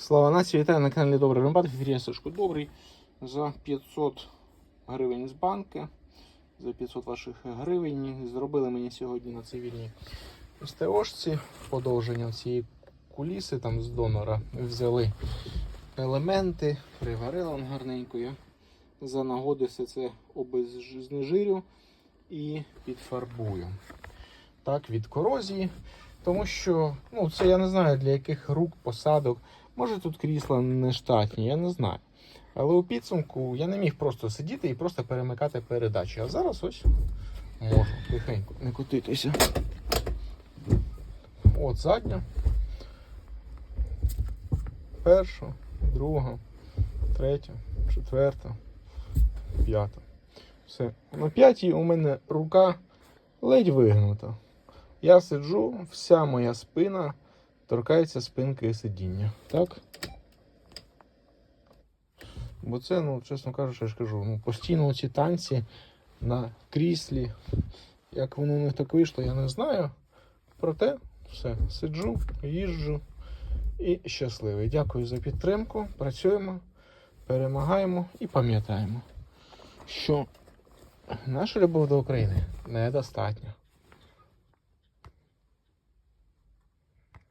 Слава нації, вітаю на каналі Добрий Рембат. Ефірі Сашко Добрий. За 500 гривень з банки. За 500 ваших гривень зробили мені сьогодні на цивільній СТОшці подовження цієї куліси там з донора. Взяли елементи, приварили он гарненько. Я за нагоди все це обезнежирю і підфарбую. Так, від корозії. Тому що, ну, це я не знаю для яких рук, посадок. Може тут крісла не штатні, я не знаю. Але у підсумку я не міг просто сидіти і просто перемикати передачі. А зараз ось можу тихенько не котитися. От задня. Перша, друга, третя, четверта, п'ята. Все. На п'ятій у мене рука ледь вигнута. Я сиджу, вся моя спина торкається спинки сидіння. Так? Бо це, ну, чесно кажучи, я ж кажу, ну, постійно ці танці на кріслі. Як воно у них так вийшло, я не знаю. Проте все, сиджу, їжджу і щасливий. Дякую за підтримку. Працюємо, перемагаємо і пам'ятаємо, що наша любов до України недостатня.